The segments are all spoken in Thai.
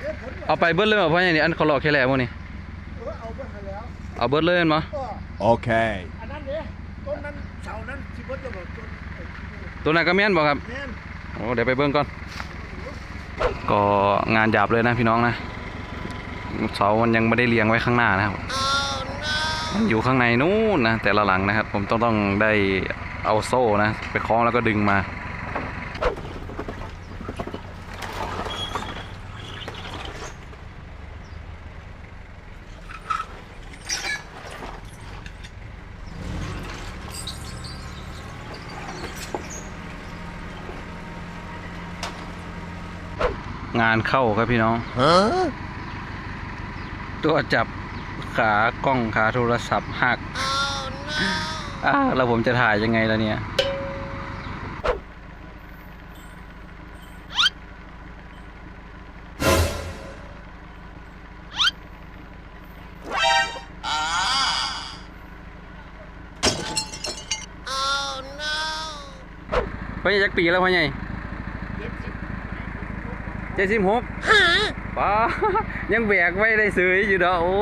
เอ๊ะผลเอาไปเบิดเลยบ่เพราะอย่างนี้อันเขาหลอกแค่แหล่พวกนี้เออเอาไปให้แล้วเอาเบิดเลยแม่นบ่ก็ Okay. อันนั้นเนี่ยต้นนั้นเสานั้นที่เบิดจะบอกต้นไอ้ที่ตัวนั้นก็แม่นบ่ครับ แม่น โอ้เดี๋ยวไปเบิ่งก่อน ก็งานหยาบเลยนะพี่น้องนะ เสามันยังไม่ได้เรียงไว้ข้างหน้านะครับมันอยู่ข้างในนู้นนะแต่ละหลังนะครับ ผมต้องต้องได้เอาโซ่นะ ไปคล้องแล้วก็ดึงมา งานเข้าครับพี่น้อง Huh? ตัวจับขากล้องขาโทรศัพท์หักอ่าแล้วผมจะถ่ายยังไงล่ะเนี่ยพ่อใหญ่จักปีแล้วพ่อใหญ่ เจ็ดสิบหกป้ายังแบกไว้ได้ซื้ออยู่เด้อโอ้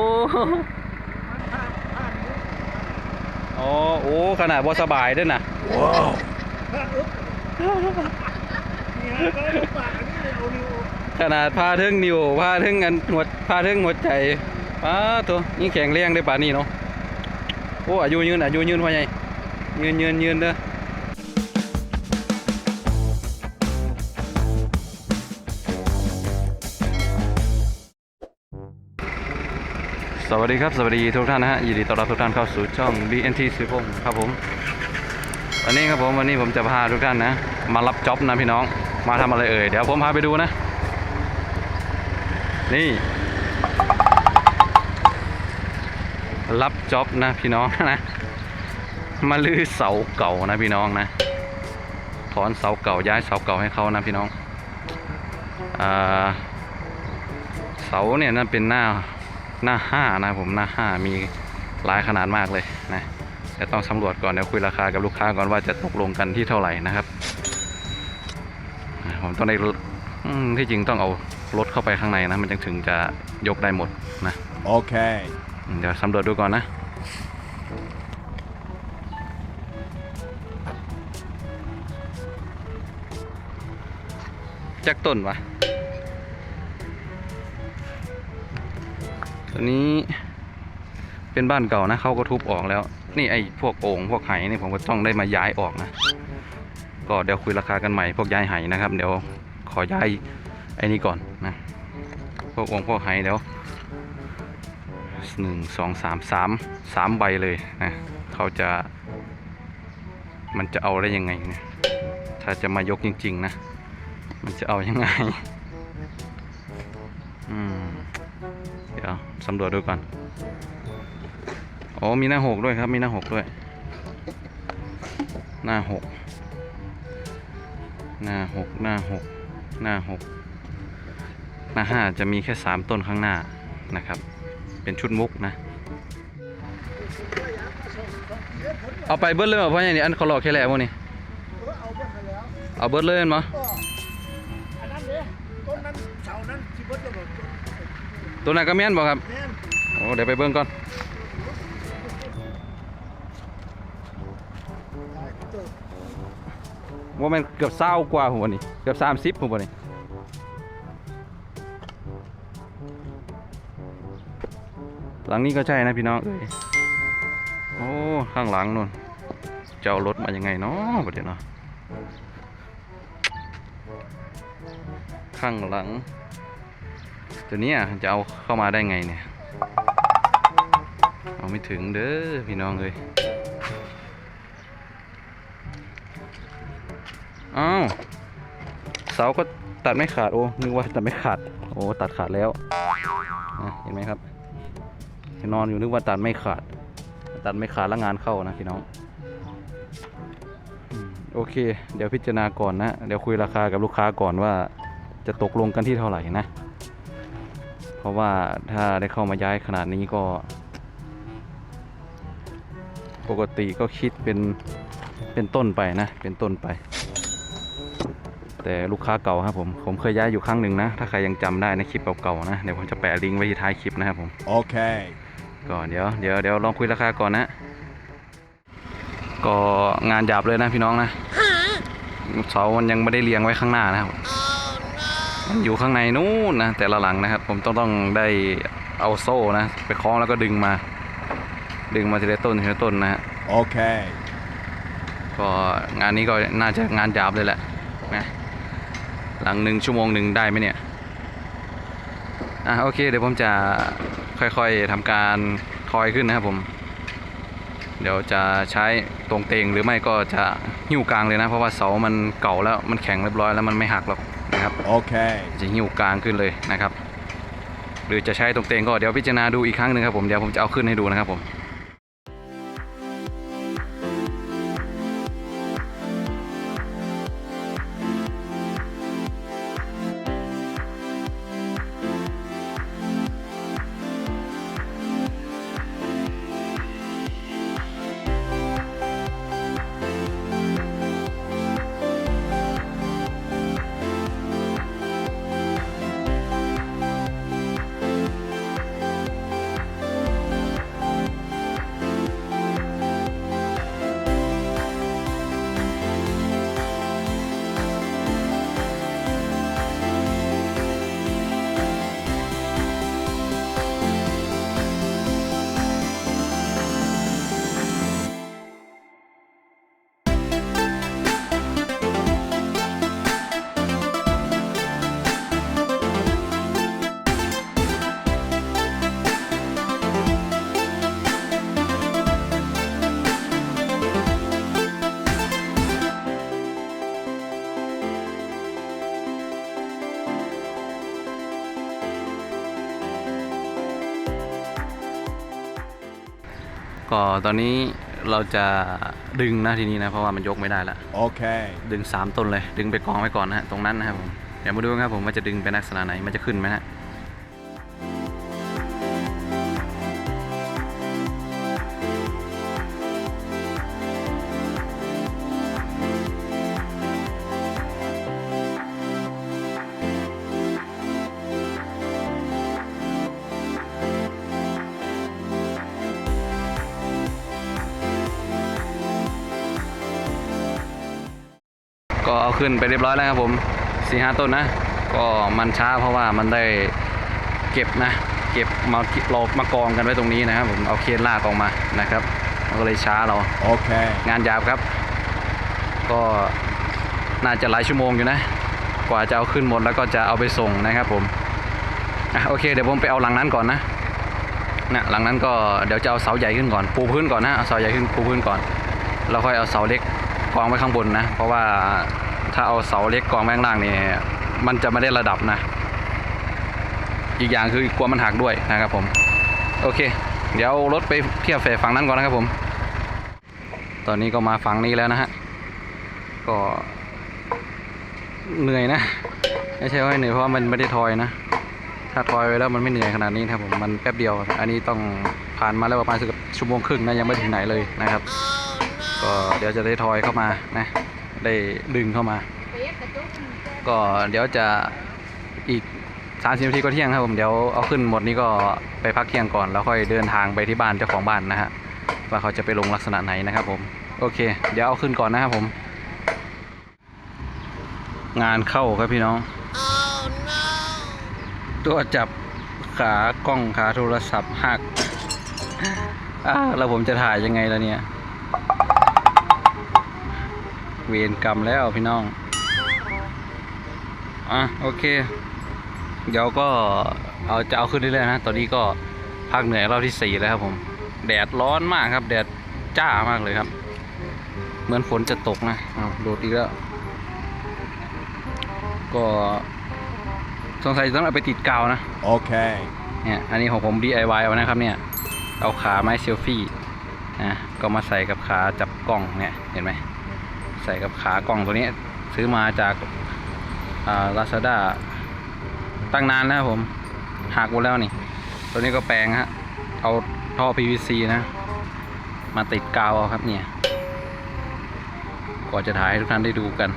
อ๋อโอ้ขนาดบ่สบายด้วยนะ Whoa. เนี่ยก็ลำบากอันนี้เลยเอานิ้วขนาดพาถึงนิ้วพาถึงอันหัวพาถึงหัวใจป้าตัวนี่แข็งแรงได้ป่านนี้เนาะโอ้อายุยืนอายุยืนพ่อใหญ่ยืนยืนยืนเด้อ สวัสดีครับ สวัสดีทุกท่านนะฮะยินดีต้อนรับทุกท่านเข้าสู่ช่อง BNT สิพงครับผมวันนี้ครับผมวันนี้ผมจะพาทุกท่านนะ มารับจ็อบนะพี่น้องมาทำอะไรเอ่ยเดี๋ยวผมพาไปดูนะ นี่ รับจ็อบนะพี่น้องนะมาลื้อเสาเก่านะพี่น้องนะถอนเสาเก่าย้ายเสาเก่าให้เขานะพี่น้องอเสาเนี่ยนั่นเป็นหน้า หน้าห้านะผมหน้าห้ามีหลายขนาดมากเลยนะแต่ต้องสำรวจก่อนเดี๋ยวคุยราคากับลูกค้าก่อนว่าจะตกลงกันที่เท่าไหร่นะครับอ่าผมต้องได้อืมที่จริงต้องเอารถเข้าไปข้างในนะ มันจึงถึงจะยกได้หมดนะ Okay. เดี๋ยวสำรวจดูก่อนนะจักต้นวะ ตัวนี้เป็นบ้านเก่านะเขาก็ทุบออกแล้ว นี่ไอ้พวกโอ่งพวกไหนี่ผมก็ต้องได้มาย้ายออกนะ ก็เดี๋ยวคุยราคากันใหม่พวกย้ายไหนะครับ เดี๋ยวขอย้ายไอ้นี่ก่อนนะ พวกโอ่งพวกไหเดี๋ยวหนึ่งสองสามสามสามใบเลยนะเขาจะ มันจะเอาได้ยังไงเนี่ยถ้าจะมายกจริง ๆ นะ มันจะเอายังไง อืม เดี๋ยวสำรวจดูก่อนอ๋อมีหน้าหกด้วยครับ มีหน้าหกด้วย หน้าหกหน้าหกหน้าหกหน้าหกหน้าห้าจะมีแค่สามต้นข้างหน้านะครับ เป็นชุดมุกนะ เอาไปเบิดเลยบ่เพราะอย่างนี้อันเขาหลอกแค่แหล่พวกนี้เออเอาไปให้แล้วเอาเบิดเลยแม่น ตัวนั้นก็แม่นบ่ครับโอ้เดี๋ยวไปเบิ่งก่อนว่ามันเกือบเศร้ากว่าผมวันนี้เกือบสามสิบผมวันนี้หลังนี้ก็ใช่นะพี่น้องเอ้ยโอ้ข้างหลังนู่นจะเอารถมายังไงเนาะประเดี๋ยวเนาะข้างหลัง ตัวนี้จะเอาเข้ามาได้ไงเนี่ย เอาไม่ถึงเด้อพี่น้องเลยอ้าวเสาก็ตัดไม่ขาดโอ้นึกว่าตัดไม่ขาด โอ้ตัดขาดแล้วเห็นไหมครับนอนอยู่นึกว่าตัดไม่ขาด ตัดไม่ขาดแล้วงานเข้านะพี่น้องโอเค เดี๋ยวพิจารณาก่อนนะ เดี๋ยวคุยราคากับลูกค้าก่อนว่าจะตกลงกันที่เท่าไหร่นะ ราะว่าถ้าได้เข้ามาย้ายขนาดนี้ก็ ปกติก็คิดเป็นเป็นต้นไปนะ เป็นต้นไป แต่ลูกค้าเก่าครับผม ผมเคยย้ายอยู่ครั้งหนึ่งนะ ถ้าใครยังจำได้ในคลิปเก่าๆนะ เดี๋ยวผมจะแปะลิงก์ไว้ที่ท้ายคลิปนะครับผม Okay. ก็เดี๋ยวเดี๋ยวเดี๋ยวลองคุยราคาก่อนนะก็งานหยาบเลยนะพี่น้องนะเสามันยังไม่ได้เรียงไว้ข้างหน้านะครับ มันอยู่ข้างในนู้นนะแต่ละหลังนะครับ ผมต้องต้องได้เอาโซ่นะ ไปคล้องแล้วก็ดึงมา ดึงมาทีละต้นทีละต้นนะฮะ Okay. ก็งานนี้ก็น่าจะงานหยาบเลยแหละนะหลังหนึ่งชั่วโมงหนึ่งได้ไหมเนี่ยอะโอเคเดี๋ยวผมจะค่อยๆทำการคอยขึ้นนะครับผม เดี๋ยวจะใช้ตรงเตงหรือไม่ก็จะหิ้วกลางเลยนะ เพราะว่าเสามันเก่าแล้วมันแข็งเรียบร้อยแล้วมันไม่หักหรอก นะครับ Okay. จะหิ้วกลางขึ้นเลยนะครับ หรือจะใช้ตรงเตงก็เดี๋ยวพิจารณาดูอีกครั้งหนึ่งครับผมเดี๋ยวผมจะเอาขึ้นให้ดูนะครับผม ก็ตอนนี้เราจะดึงนะทีนี้นะ เพราะว่ามันยกไม่ได้ละ Okay. ดึง 3 ต้นเลย ดึงไปกองไว้ก่อนนะฮะตรงนั้นนะครับผมเดี๋ยวมาดูกันครับผมว่าจะดึงเป็นลักษณะไหนมันจะขึ้นไหมนะ ขึ้นไปเรียบร้อยแล้วครับผมสี่ห้าต้นนะ ก็มันช้าเพราะว่ามันได้เก็บนะ เก็บมาเรามากองกันไว้ตรงนี้นะครับผมเอาเคนลากออกมานะครับมันก็เลยช้าเรา Okay. งานหยาบครับ ก็น่าจะหลายชั่วโมงอยู่นะ กว่าจะเอาขึ้นหมดแล้วก็จะเอาไปส่งนะครับผมอะโอเคเดี๋ยวผมไปเอาหลังนั้นก่อนนะนะหลังนั้นก็เดี๋ยวจะเอาเสาใหญ่ขึ้นก่อนปูพื้นก่อนนะเอาเสาใหญ่ขึ้นปูพื้นก่อน แล้วค่อยเอาเสาเล็กกองไว้ข้างบนนะ เพราะว่า ถ้าเอาเสาเล็กกองไว้งล่างนี่มันจะไม่ได้ระดับนะ อีกอย่างคือกลัวมันหักด้วยนะครับผม โอเค เดี๋ยวรถไปเทียบเฟฝั่งนั้นก่อนนะครับผม ตอนนี้ก็มาฝั่งนี้แล้วนะฮะ ก็เหนื่อยนะ ไม่ใช่ว่าเหนื่อยเพราะว่ามันไม่ได้ทอยนะ ถ้าทอยไว้แล้วมันไม่เหนื่อยขนาดนี้นะครับผม มันแป๊บเดียว อันนี้ต้องผ่านมาแล้วประมาณสักชั่วโมงครึ่งนะยังไม่ถึงไหนเลยนะครับ ก็เดี๋ยวจะได้ทอยเข้ามานะ ได้ดึงเข้ามา ก็เดี๋ยวจะอีกสามสิบนาทีก็เที่ยงครับผมเดี๋ยวเอาขึ้นหมดนี้ก็ไปพักเที่ยงก่อนแล้วค่อยเดินทางไปที่บ้านเจ้าของบ้านนะฮะว่าเขาจะไปลงลักษณะไหนนะครับผมโอเค เดี๋ยวเอาขึ้นก่อนนะครับผม งานเข้าครับพี่น้องตัวจับขากล้องขาโทรศัพท์หักอ้าแล้วผมจะถ่ายยังไงล่ะเนี่ย เวรกรรมแล้วพี่น้อง อะโอเค เดี๋ยวก็เอาจะเอาขึ้นเรื่อยๆนะ ตอนนี้ก็พักเหนื่อยรอบที่สี่แล้วครับผม แดดร้อนมากครับ แดดจ้ามากเลยครับ เหมือนฝนจะตกนะอ้าวโดดอีกแล้ว ก็สงสัยต้องเอาไปติดกาวนะ Okay. เนี่ย อันนี้ของผม DIY เอานะครับเนี่ย เอาขาไม้เซลฟี่นะ ก็มาใส่กับขาจับกล้องเนี่ย เห็นไหม ใส่กับขากล้องตัวนี้ ซื้อมาจากอ่า ลาซาด้าตั้งนานแล้วผมหักหมดแล้วนี่ ตัวนี้ก็แปลงฮะ เอาท่อ PVC นะ มาติดกาวเอาครับเนี่ยกว่าจะถ่ายให้ทุกท่านได้ดูกัน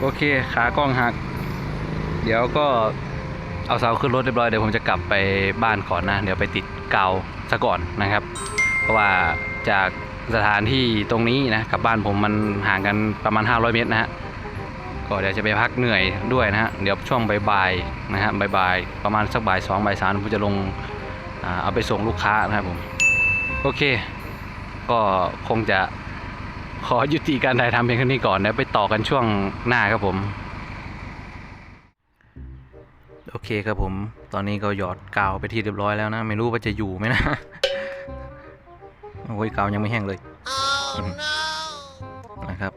โอเค ขากล้องหัก เดี๋ยวก็เอาเสาขึ้นรถเรียบร้อยเดี๋ยวผมจะกลับไปบ้านก่อนนะ เดี๋ยวไปติดกาวซะก่อนนะครับ เพราะว่าจากสถานที่ตรงนี้นะกับบ้านผมมันห่างกันประมาณ 500 เมตรนะฮะ ก็เดี๋ยวจะไปพักเหนื่อยด้วยนะฮะเดี๋ยวช่วงบ่ายๆนะฮะบ่ายๆประมาณสักบ่ายสองบ่ายสามผมจะลงอ่าเอาไปส่งลูกค้านะครับผมโอเค ก็คงจะขอยุติการถ่ายทำเพียงแค่นี้ก่อนเดี๋ยวไปต่อกันช่วงหน้าครับผม โอเคครับผม ตอนนี้ก็หยอดกาวไปที่เรียบร้อยแล้วนะ ไม่รู้ว่าจะอยู่ไหมนะ โอ้ยกาวยังไม่แห้งเลยนะครับ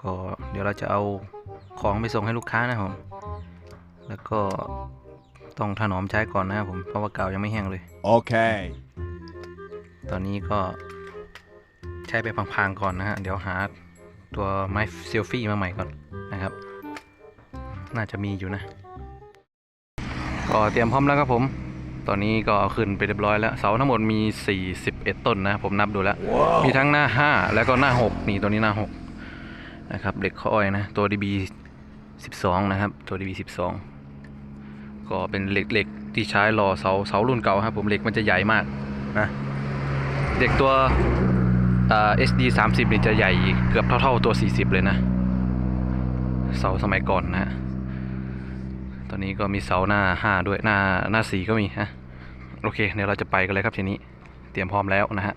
ก็เดี๋ยวเราจะเอา ของไปส่งให้ลูกค้านะครับผม แล้วก็ต้องถนอมใช้ก่อนนะครับผม เพราะว่ากาวยังไม่แห้งเลย Okay. ตอนนี้ก็ใช้ไปพังๆก่อนนะฮะ เดี๋ยวหาตัวไม้เซลฟี่มาใหม่ก่อนนะครับ น่าจะมีอยู่นะ ก็เตรียมพร้อมแล้วครับผม ตอนนี้ก็เอาขึ้นไปเรียบร้อยแล้ว เสาทั้งหมดมี 41 ต้นนะ ผมนับดูแล้วมีทั้งหน้า 5 แล้วก็หน้า 6 นี่ตัวนี้หน้า 6 นะครับ เหล็กข้ออ้อยนะ ตัว DB 12 นะครับ ตัว DB 12 ก็เป็นเหล็กเหล็กที่ใช้รอเสาเสารุ่นเก่าครับผมเหล็กมันจะใหญ่มากนะเหล็กตัวเอ่อ SD 30นี่จะใหญ่เกือบเท่าๆตัว 40 เลยนะ เสาสมัยก่อนนะฮะตอนนี้ก็มีเสาหน้า 5 ด้วยหน้าหน้า 4 ก็มีฮะ โอเค เดี๋ยวเราจะไปกันเลยครับทีนี้ เตรียมพร้อมแล้วนะฮะ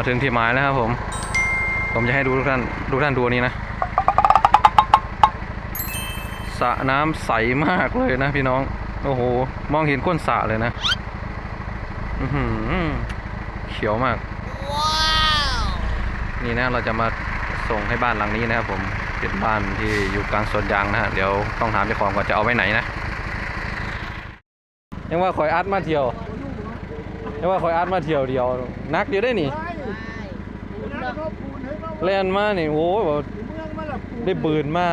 มาถึงที่หมายแล้วครับผม ผมจะให้ดูทุกท่านทุกท่านดูอันนี้นะสระน้ำใสมากเลยนะพี่น้อง โอ้โห มองเห็นก้นสระเลยนะอือหือเขียวมาก นี่นะเราจะมาส่งให้บ้านหลังนี้นะครับผม เป็นบ้านที่อยู่กลางสวนยางนะฮะ เดี๋ยวต้องถามเจ้าของก่อนจะเอาไว้ไหนนะ ยังว่าคอยอัดมาเที่ยวยังว่าคอยอัดมาเที่ยวเดียว นักเดียวได้นี่ใช่ แล้วก็ปูนให้เราเล่นมานี่โอ้ยบอกเมืองมาละปูนได้บืนมา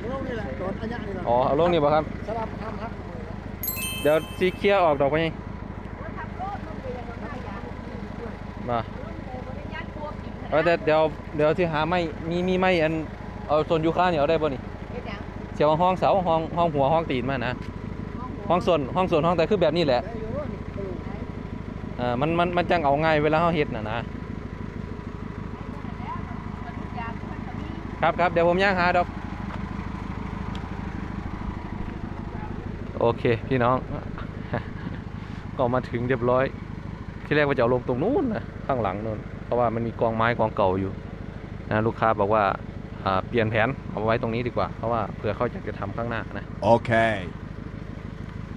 เมืองนี่แหละโดนอันยะนี่แหละอ๋อเอาลงนี่ป่ะครับสลับทำครับ เดี๋ยวซีเคลียร์ออกดอกไปนี่มาเอาแต่เดี๋ยวเดี๋ยวที่หาไม่มีมีไม่อันเอาส่วนยูคาเนี่ยเอาได้ป่ะนี่เสียวห้องเสาห้องห้องหัวห้องตีนมานะห้องส่วนห้องส่วนห้องแต่คือแบบนี้แหละได้อยู่นี่ปูน อ่ามันมันมันจังเอาง่ายเวลาเขาเฮ็ดน่ะนะครับครับเดี๋ยวผมย่างหาดอก โอเคพี่น้อง ก็มาถึงเรียบร้อย ที่แรกว่าจะเอาลงตรงนู้นนะข้างหลังนู้นเพราะว่ามันมีกองไม้กองเก่าอยู่นะลูกค้าบอกว่าอ่าเปลี่ยนแผนเอาไว้ตรงนี้ดีกว่า เพราะว่าเผื่อเขาอยากจะทำข้างหน้านะ Okay.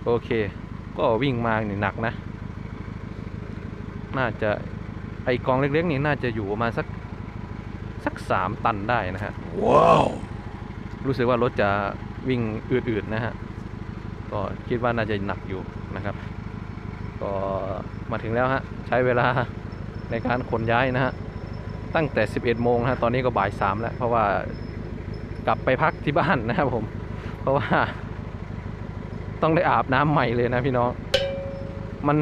โอเค ก็วิ่งมานี่หนักนะ น่าจะไอกองเล็กๆนี่น่าจะอยู่ประมาณสักสักสามตันได้นะฮะ Whoa. รู้สึกว่ารถจะวิ่งอืดๆนะฮะ ก็คิดว่าน่าจะหนักอยู่นะครับ ก็มาถึงแล้วฮะ ใช้เวลาในการขนย้ายนะฮะ ตั้งแต่ 11 โมงนะฮะ ตอนนี้ก็บ่ายสามแล้ว เพราะว่ากลับไปพักที่บ้านนะครับผม เพราะว่า ต้องได้อาบน้ำใหม่เลยนะพี่น้อง มัน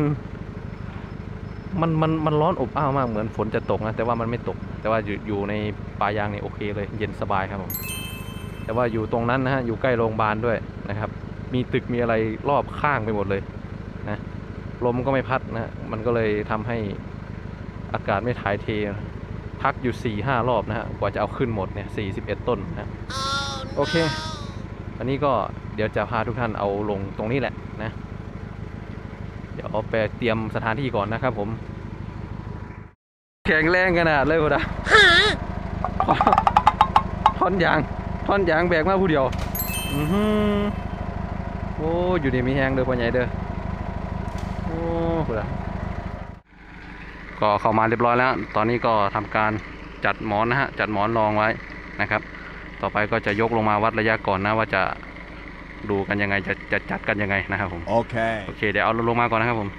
มันมันมันร้อนอบอ้าวมากเหมือนฝนจะตกนะแต่ว่ามันไม่ตก แต่ว่าอยู่อยู่ในป่ายางนี่โอเคเลย เย็นสบายครับผมแต่ว่าอยู่ตรงนั้นนะฮะอยู่ใกล้โรงพยาบาลด้วยนะครับ มีตึกมีอะไรรอบข้างไปหมดเลยนะลมก็ไม่พัดนะฮะมันก็เลยทำให้อากาศไม่ถ่ายเทนะพักอยู่4ี่ห้ารอบนะฮะกว่าจะเอาขึ้นหมดเนี่ยสี่สิบเอ็ดต้นนะฮะโอเค อันนี้ก็เดี๋ยวจะพาทุกท่านเอาลงตรงนี้แหละนะเดี๋ยวเอาไปเตรียมสถานที่ก่อนนะครับผม แข็งแรงขนาดเลยพุทธะท่อนยาง ท่อนยางแบกมาผู้เดียว อือหือโอ้อยู่ดีมีแหงเด้อพ่อใหญ่เด้อ โอ้พุทธะก็เข้ามาเรียบร้อยแล้ว ตอนนี้ก็ทำการจัดหมอนนะฮะ จัดหมอนรองไว้นะครับ ต่อไปก็จะยกลงมาวัดระยะก่อนนะว่าจะ ดูกันยังไงจะจะจัดกันยังไงนะครับผม Okay. โอเคเดี๋ยวเอาลงมาก่อนนะครับผม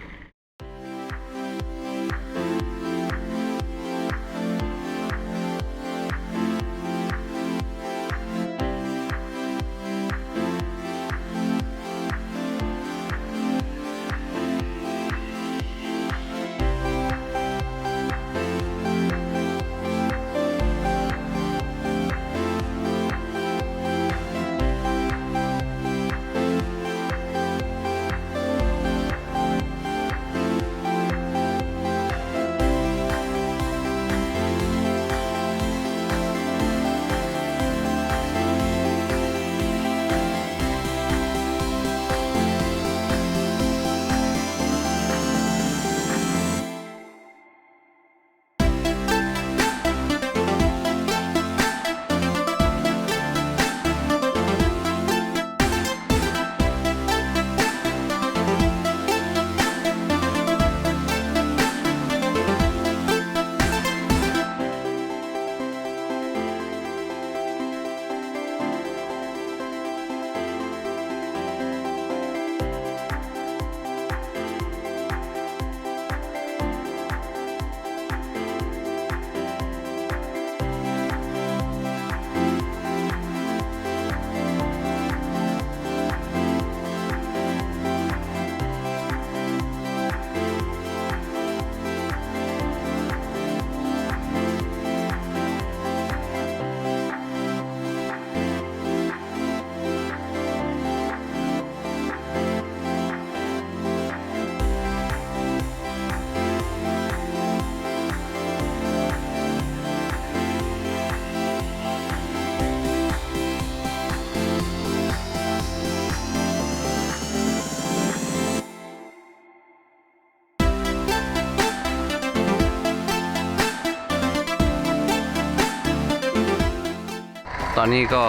ตอนนี้ก็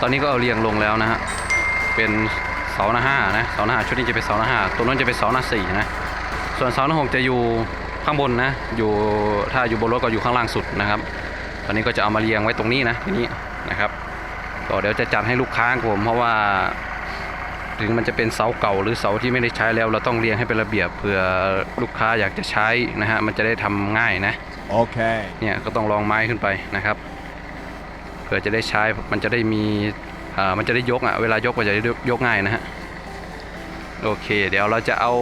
ตอนนี้ก็เอาเรียงลงแล้วนะฮะ เป็นเสาหน้าห้านะเสาหน้าห้าชุดนี้จะเป็นเสาหน้าห้าตัวนั้นจะเป็นเสาหน้าสี่นะ ส่วนเสาหน้าหกจะอยู่ข้างบนนะ อยู่ถ้าอยู่บนรถก็อยู่ข้างล่างสุดนะครับ ตอนนี้ก็จะเอามาเรียงไว้ตรงนี้นะทีนี้นะครับ ก็เดี๋ยวจะจัดให้ลูกค้าของผมเพราะว่าถึงมันจะเป็นเสาเก่าหรือเสาที่ไม่ได้ใช้แล้ว เราต้องเรียงให้เป็นระเบียบเผื่อลูกค้าอยากจะใช้นะฮะมันจะได้ทำง่ายนะ Okay. เนี่ยก็ต้องลองไม้ขึ้นไปนะครับเผื่อจะได้ใช้มันจะได้มีอ่ามันจะได้ยกอะเวลายกก็จะได้ยกง่ายนะฮะโอเค เดี๋ยวเราจะเอา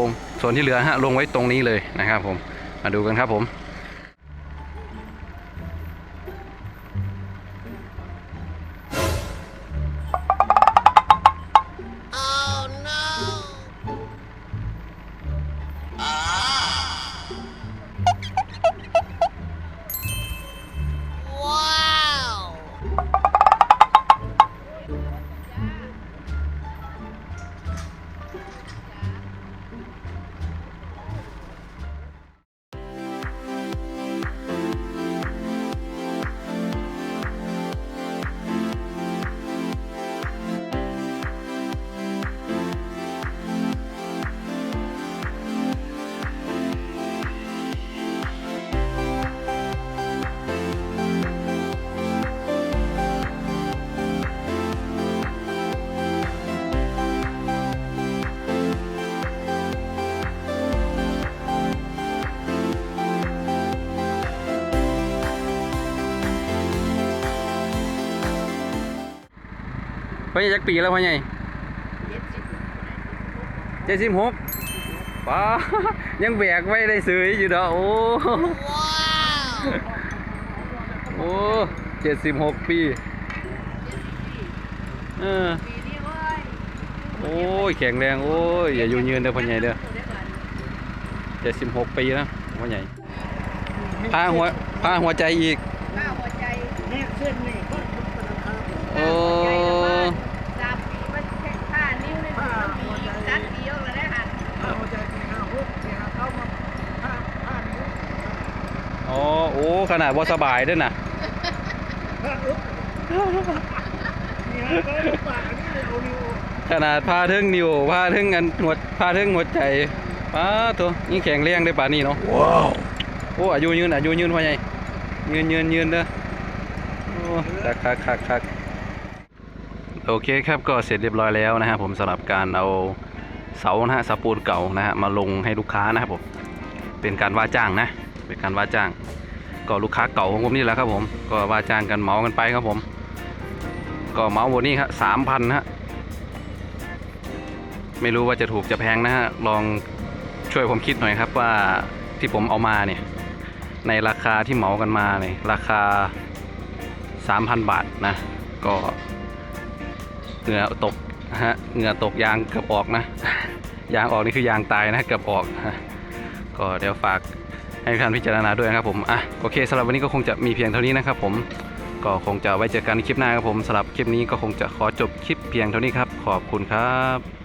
ส่วนที่เหลือฮะลงไว้ตรงนี้เลยนะครับผมมาดูกันครับผม ใหญ่จักปีแล้วพ่อใหญ่เจ็ดสิบหกป้ายังแบกไว้ได้ซื้ออยู่เด้อโอ้โอ้เจ็ดสิบหกปีเออโอ้ยแข็งแรงโอ้ยอย่าอยู่ยืนเด้อพ่อใหญ่เด้อเจ็ดสิบหกปีแล้วพ่อใหญ่พาหัวพาหัวใจอีก ข้าวหัวใจ เนี่ยเส้นนี่ก็ทุกธนาคาร โอ้ สามปีมันแค่ผ้านิ้วในมือมันมีกัดเดียวก็ได้หัน ห้าหัวใจสี่ห้าหกสี่ห้าเข้ามาห้าห้านิ้ว อ๋อโอ้ ขนาดว่าสบายด้วยนะห้าอึ๊บนี่ฮะก็ลำบากอันนี้เลยเอานิ้วขนาดพาเทิงนิวพาเทิงอันหัวพาเทิงหัวใจป้าตัวนี่แข็งแรงได้ป่านนี้เนาะ Wow. โอ้อายุยืนอายุยืนพ่อใหญ่ยืนยืนยืนเด้อโอ้คักคักคักคักโอเคครับก็เสร็จเรียบร้อยแล้วนะฮะผมสำหรับการเอาเสานะฮะเสาปูนเก่านะฮะมาลงให้ลูกค้านะครับผมเป็นการว่าจ้างนะเป็นการว่าจ้าง ก็ลูกค้าเก่าของผมนี่แหละครับผม ก็ว่าจ้างกันเหมากันไปครับผม ก็เหมาวันนี้ครับสามพันฮะไม่รู้ว่าจะถูกจะแพงนะฮะลองช่วยผมคิดหน่อยครับว่าที่ผมเอามาเนี่ย ในราคาที่เหมากันมาเนี่ยราคา 3,000 บาทนะ ก็เหงื่อตกฮะเหงื่อตกยางเกือบออกนะ ยางออกนี่คือยางตายนะเกือบออกนะก็เดี๋ยวฝาก ให้ทุกท่านพิจารณาด้วยนะครับผมอะโอเคสำหรับวันนี้ก็คงจะมีเพียงเท่านี้นะครับผมก็คงจะไว้เจอกันในคลิปหน้าครับผมสำหรับคลิปนี้ก็คงจะขอจบคลิปเพียงเท่านี้ครับ ขอบคุณครับ